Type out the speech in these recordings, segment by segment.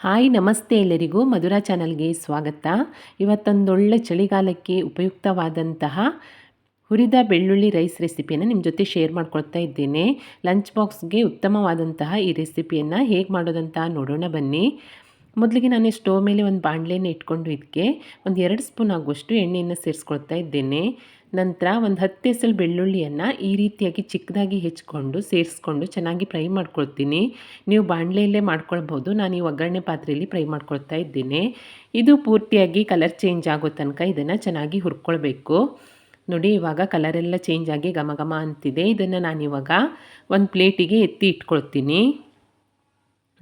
Hi, ನಮಸ್ತೆ ಎಲ್ಲರಿಗೂ. ಮಧುರಾ ಚಾನಲ್ಗೆ ಸ್ವಾಗತ. ಇವತ್ತೊಂದೊಳ್ಳೆ ಚಳಿಗಾಲಕ್ಕೆ ಉಪಯುಕ್ತವಾದಂತಹ ಹುರಿದ ಬೆಳ್ಳುಳ್ಳಿ ರೈಸ್ ರೆಸಿಪಿಯನ್ನು ನಿಮ್ಮ ಜೊತೆ ಶೇರ್ ಮಾಡ್ಕೊಳ್ತಾ ಇದ್ದೇನೆ. ಲಂಚ್ ಬಾಕ್ಸ್ಗೆ ಉತ್ತಮವಾದಂತಹ ಈ ರೆಸಿಪಿಯನ್ನು ಹೇಗೆ ಮಾಡೋದಂತ ನೋಡೋಣ ಬನ್ನಿ. ಮೊದಲಿಗೆ ನಾನು ಸ್ಟೋವ್ ಮೇಲೆ ಒಂದು ಬಾಣಲೆಯನ್ನು ಇಟ್ಕೊಂಡು ಇದಕ್ಕೆ ಒಂದು ಎರಡು ಸ್ಪೂನ್ ಆಗುವಷ್ಟು ಎಣ್ಣೆಯನ್ನು ಸೇರಿಸ್ಕೊಳ್ತಾ ಇದ್ದೇನೆ. ನಂತರ ಒಂದು ಹತ್ತು ಎಸಲ್ ಬೆಳ್ಳುಳ್ಳಿಯನ್ನು ಈ ರೀತಿಯಾಗಿ ಚಿಕ್ಕದಾಗಿ ಹೆಚ್ಕೊಂಡು, ಸೇರಿಸ್ಕೊಂಡು ಚೆನ್ನಾಗಿ ಫ್ರೈ ಮಾಡ್ಕೊಳ್ತೀನಿ. ನೀವು ಬಾಣಲೆಯಲ್ಲೇ ಮಾಡ್ಕೊಳ್ಬೋದು. ನಾನು ಈ ಒಗ್ಗರಣೆ ಪಾತ್ರೆಯಲ್ಲಿ ಫ್ರೈ ಮಾಡ್ಕೊಳ್ತಾ ಇದ್ದೀನಿ. ಇದು ಪೂರ್ತಿಯಾಗಿ ಕಲರ್ ಚೇಂಜ್ ಆಗೋ ತನಕ ಇದನ್ನು ಚೆನ್ನಾಗಿ ಹುರ್ಕೊಳ್ಬೇಕು. ನೋಡಿ, ಇವಾಗ ಕಲರೆಲ್ಲ ಚೇಂಜ್ ಆಗಿ ಘಮ ಘಮ ಅಂತಿದೆ. ಇದನ್ನು ನಾನಿವಾಗ ಒಂದು ಪ್ಲೇಟಿಗೆ ಎತ್ತಿ ಇಟ್ಕೊಳ್ತೀನಿ.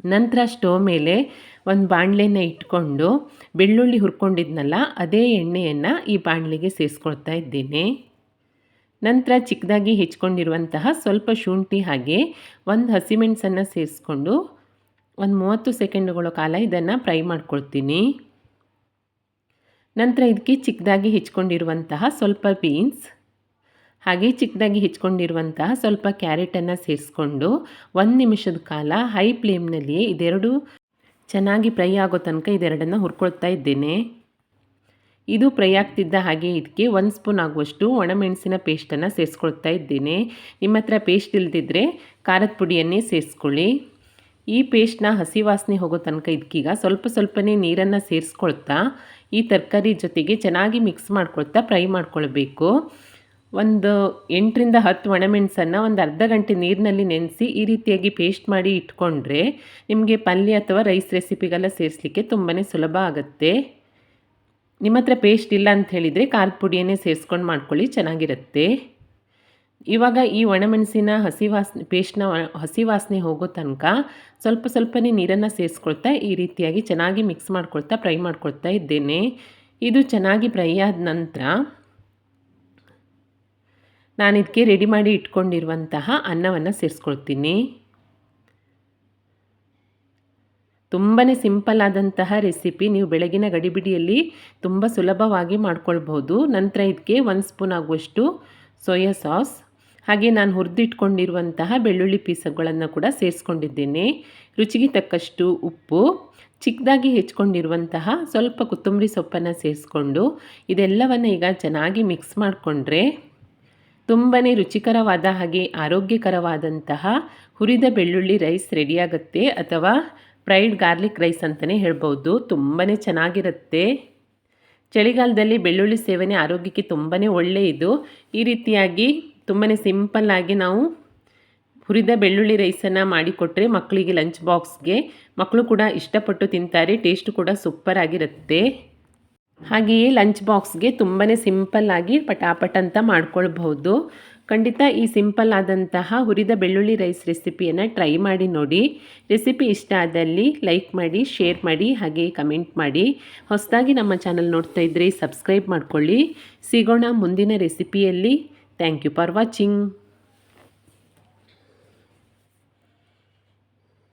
ನಂತರ ಸ್ಟೋವ್ ಮೇಲೆ ಒಂದು ಬಾಣಲೆನ ಇಟ್ಕೊಂಡು ಬೆಳ್ಳುಳ್ಳಿ ಹುರ್ಕೊಂಡಿದ್ನಲ್ಲ, ಅದೇ ಎಣ್ಣೆಯನ್ನು ಈ ಬಾಣಲೆಗೆ ಸೇರಿಸ್ಕೊಳ್ತಾ ಇದ್ದೇನೆ. ನಂತರ ಚಿಕ್ಕದಾಗಿ ಹೆಚ್ಕೊಂಡಿರುವಂತಹ ಸ್ವಲ್ಪ ಶುಂಠಿ ಹಾಗೆ ಒಂದು ಹಸಿಮೆಣಸನ್ನು ಸೇರಿಸ್ಕೊಂಡು ಒಂದು ಮೂವತ್ತು ಸೆಕೆಂಡುಗಳ ಕಾಲ ಇದನ್ನು ಫ್ರೈ ಮಾಡ್ಕೊಳ್ತೀನಿ. ನಂತರ ಇದಕ್ಕೆ ಚಿಕ್ಕದಾಗಿ ಹೆಚ್ಕೊಂಡಿರುವಂತಹ ಸ್ವಲ್ಪ ಬೀನ್ಸ್ ಹಾಗೆ ಚಿಕ್ಕದಾಗಿ ಹೆಚ್ಕೊಂಡಿರುವಂತಹ ಸ್ವಲ್ಪ ಕ್ಯಾರೆಟನ್ನು ಸೇರಿಸ್ಕೊಂಡು ಒಂದು ನಿಮಿಷದ ಕಾಲ ಹೈ ಫ್ಲೇಮ್ನಲ್ಲಿಯೇ ಇದೆರಡು ಚೆನ್ನಾಗಿ ಫ್ರೈ ಆಗೋ ತನಕ ಇದೆರಡನ್ನು ಹುರ್ಕೊಳ್ತಾ ಇದ್ದೇನೆ. ಇದು ಫ್ರೈ ಆಗ್ತಿದ್ದ ಹಾಗೆ ಇದಕ್ಕೆ ಒಂದು ಸ್ಪೂನ್ ಆಗುವಷ್ಟು ಒಣಮೆಣಸಿನ ಪೇಸ್ಟನ್ನು ಸೇರಿಸ್ಕೊಳ್ತಾ ಇದ್ದೇನೆ. ನಿಮ್ಮ ಹತ್ರ ಪೇಸ್ಟ್ ಇಲ್ದಿದ್ರೆ ಖಾರದ ಪುಡಿಯನ್ನೇ ಸೇರಿಸ್ಕೊಳ್ಳಿ. ಈ ಪೇಸ್ಟ್ನ ಹಸಿ ವಾಸನೆ ಹೋಗೋ ತನಕ ಇದಕ್ಕೀಗ ಸ್ವಲ್ಪ ಸ್ವಲ್ಪನೇ ನೀರನ್ನು ಸೇರಿಸ್ಕೊಳ್ತಾ ಈ ತರಕಾರಿ ಜೊತೆಗೆ ಚೆನ್ನಾಗಿ ಮಿಕ್ಸ್ ಮಾಡ್ಕೊಳ್ತಾ ಫ್ರೈ ಮಾಡ್ಕೊಳ್ಬೇಕು. ಒಂದು ಎಂಟರಿಂದ ಹತ್ತು ಒಣಮೆಣಸನ್ನು ಒಂದು ಅರ್ಧ ಗಂಟೆ ನೀರಿನಲ್ಲಿ ನೆನೆಸಿ ಈ ರೀತಿಯಾಗಿ ಪೇಸ್ಟ್ ಮಾಡಿ ಇಟ್ಕೊಂಡ್ರೆ ನಿಮಗೆ ಪಲ್ಯ ಅಥವಾ ರೈಸ್ ರೆಸಿಪಿಗೆಲ್ಲ ಸೇರಿಸಲಿಕ್ಕೆ ತುಂಬಾ ಸುಲಭ ಆಗುತ್ತೆ. ನಿಮ್ಮ ಹತ್ರ ಪೇಸ್ಟ್ ಇಲ್ಲ ಅಂತ ಹೇಳಿದರೆ ಖಾರದ ಪುಡಿಯನ್ನೇ ಸೇರಿಸ್ಕೊಂಡು ಮಾಡ್ಕೊಳ್ಳಿ, ಚೆನ್ನಾಗಿರುತ್ತೆ. ಇವಾಗ ಈ ಒಣಮೆಣಸಿನ ಹಸಿ ವಾಸನೆ ಪೇಸ್ಟ್ನ ಹಸಿ ವಾಸನೆ ಹೋಗೋ ತನಕ ಸ್ವಲ್ಪ ಸ್ವಲ್ಪನೇ ನೀರನ್ನು ಸೇರಿಸ್ಕೊಳ್ತಾ ಈ ರೀತಿಯಾಗಿ ಚೆನ್ನಾಗಿ ಮಿಕ್ಸ್ ಮಾಡ್ಕೊಳ್ತಾ ಫ್ರೈ ಮಾಡ್ಕೊಳ್ತಾ ಇದ್ದೇನೆ. ಇದು ಚೆನ್ನಾಗಿ ಫ್ರೈ ಆದ ನಂತರ ನಾನು ಇದಕ್ಕೆ ರೆಡಿ ಮಾಡಿ ಇಟ್ಕೊಂಡಿರುವಂತಹ ಅನ್ನವನ್ನು ಸೇರಿಸ್ಕೊಳ್ತೀನಿ. ತುಂಬಾ ಸಿಂಪಲ್ ಆದಂತಹ ರೆಸಿಪಿ ನೀವು ಬೆಳಗಿನ ಗಡಿಬಿಡಿಯಲ್ಲಿ ತುಂಬ ಸುಲಭವಾಗಿ ಮಾಡ್ಕೊಳ್ಬೋದು ನಂತರ ಇದಕ್ಕೆ ಒಂದು ಸ್ಪೂನ್ ಆಗುವಷ್ಟು ಸೋಯಾ ಸಾಸ್ ಹಾಗೆ ನಾನು ಹುರಿದಿಟ್ಕೊಂಡಿರುವಂತಹ ಬೆಳ್ಳುಳ್ಳಿ ಪೀಸಗಳನ್ನು ಕೂಡ ಸೇರಿಸ್ಕೊಂಡಿದ್ದೇನೆ. ರುಚಿಗೆ ತಕ್ಕಷ್ಟು ಉಪ್ಪು ಚಿಕ್ಕದಾಗಿ ಹೆಚ್ಕೊಂಡಿರುವಂತಹ ಸ್ವಲ್ಪ ಕೊತ್ತಂಬರಿ ಸೊಪ್ಪನ್ನು ಸೇರಿಸ್ಕೊಂಡು ಇದೆಲ್ಲವನ್ನು ಈಗ ಚೆನ್ನಾಗಿ ಮಿಕ್ಸ್ ಮಾಡಿಕೊಂಡ್ರೆ ತುಂಬಾ ರುಚಿಕರವಾದ ಹಾಗೆ ಆರೋಗ್ಯಕರವಾದಂತಹ ಹುರಿದ ಬೆಳ್ಳುಳ್ಳಿ ರೈಸ್ ರೆಡಿಯಾಗುತ್ತೆ ಅಥವಾ ಫ್ರೈಡ್ ಗಾರ್ಲಿಕ್ ರೈಸ್ ಅಂತಲೇ ಹೇಳ್ಬೋದು. ತುಂಬಾ ಚೆನ್ನಾಗಿರುತ್ತೆ. ಚಳಿಗಾಲದಲ್ಲಿ ಬೆಳ್ಳುಳ್ಳಿ ಸೇವನೆ ಆರೋಗ್ಯಕ್ಕೆ ತುಂಬಾ ಒಳ್ಳೆಯದು ಈ ರೀತಿಯಾಗಿ ತುಂಬಾ ಸಿಂಪಲ್ಲಾಗಿ ನಾವು ಹುರಿದ ಬೆಳ್ಳುಳ್ಳಿ ರೈಸನ್ನು ಮಾಡಿಕೊಟ್ರೆ ಮಕ್ಕಳಿಗೆ ಲಂಚ್ ಬಾಕ್ಸ್ಗೆ ಮಕ್ಕಳು ಕೂಡ ಇಷ್ಟಪಟ್ಟು ತಿಂತಾರೆ ಟೇಸ್ಟ್ ಕೂಡ ಸೂಪರ್ ಆಗಿರುತ್ತೆ. ಹಾಗೆಯೇ ಲಂಚ್ ಬಾಕ್ಸ್ಗೆ ತುಂಬಾ ಸಿಂಪಲ್ಲಾಗಿ ಪಟಾಪಟ್ ಅಂತ ಮಾಡ್ಕೊಳ್ಬಹುದು. ಖಂಡಿತ ಈ ಸಿಂಪಲ್ ಆದಂತಹ ಹುರಿದ ಬೆಳ್ಳುಳ್ಳಿ ರೈಸ್ ರೆಸಿಪಿಯನ್ನು ಟ್ರೈ ಮಾಡಿ ನೋಡಿ. ರೆಸಿಪಿ ಇಷ್ಟ ಆದಲ್ಲಿ ಲೈಕ್ ಮಾಡಿ ಶೇರ್ ಮಾಡಿ ಹಾಗೆ ಕಮೆಂಟ್ ಮಾಡಿ. ಹೊಸದಾಗಿ ನಮ್ಮ ಚಾನಲ್ ನೋಡ್ತಾ ಇದ್ದರೆ ಸಬ್ಸ್ಕ್ರೈಬ್ ಮಾಡ್ಕೊಳ್ಳಿ. ಸಿಗೋಣ ಮುಂದಿನ ರೆಸಿಪಿಯಲ್ಲಿ ಥ್ಯಾಂಕ್ ಯು ಫಾರ್ ವಾಚಿಂಗ್